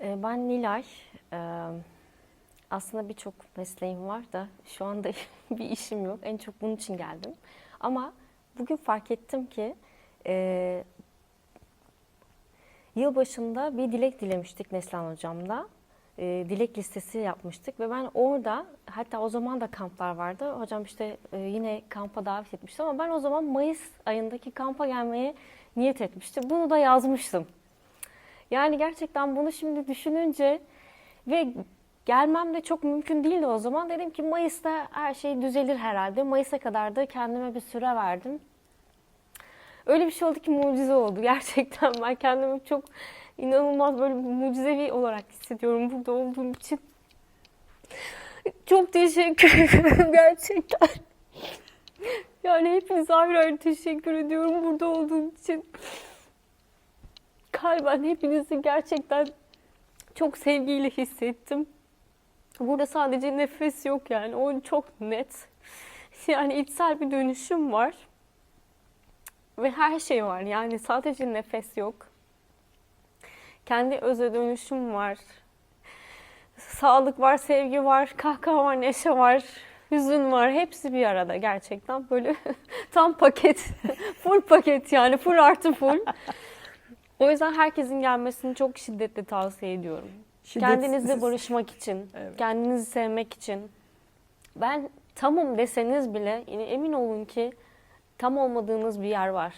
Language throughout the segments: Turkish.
Ee, Ben Nilay. Ee, Aslında birçok mesleğim var da şu anda bir işim yok. En çok bunun için geldim. Ama bugün fark ettim ki e, yılbaşında bir dilek dilemiştik Neslihan hocamla. E, dilek listesi yapmıştık ve ben orada hatta o zaman da kamplar vardı. Hocam işte e, yine kampa davet etmişti ama ben o zaman Mayıs ayındaki kampa gelmeye niyet etmiştim. Bunu da yazmıştım. Yani gerçekten bunu şimdi düşününce ve gelmem de çok mümkün değildi o zaman. Dedim ki Mayıs'ta her şey düzelir herhalde. Mayıs'a kadar da kendime bir süre verdim. Öyle bir şey oldu ki mucize oldu gerçekten. Ben kendimi çok inanılmaz böyle mucizevi olarak hissediyorum burada olduğum için. Çok teşekkür ederim gerçekten. Yani hepinize ayrı ayrı teşekkür ediyorum burada olduğum için. Kalben hepinizi gerçekten çok sevgiyle hissettim. Burada sadece nefes yok yani. O çok net. Yani içsel bir dönüşüm var. Ve her şey var. Yani sadece nefes yok. Kendi öze dönüşüm var. Sağlık var, sevgi var, kahkaha var, neşe var, hüzün var. Hepsi bir arada gerçekten. Böyle tam paket, full paket yani. Full artı full. O yüzden herkesin gelmesini çok şiddetle tavsiye ediyorum. Şiddet- Kendinizle barışmak için, Evet. kendinizi sevmek için. Ben tamım deseniz bile yine emin olun ki tam olmadığınız bir yer var.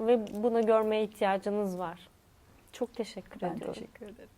Ve bunu görmeye ihtiyacınız var. Çok teşekkür Ben ediyorum. teşekkür ederim.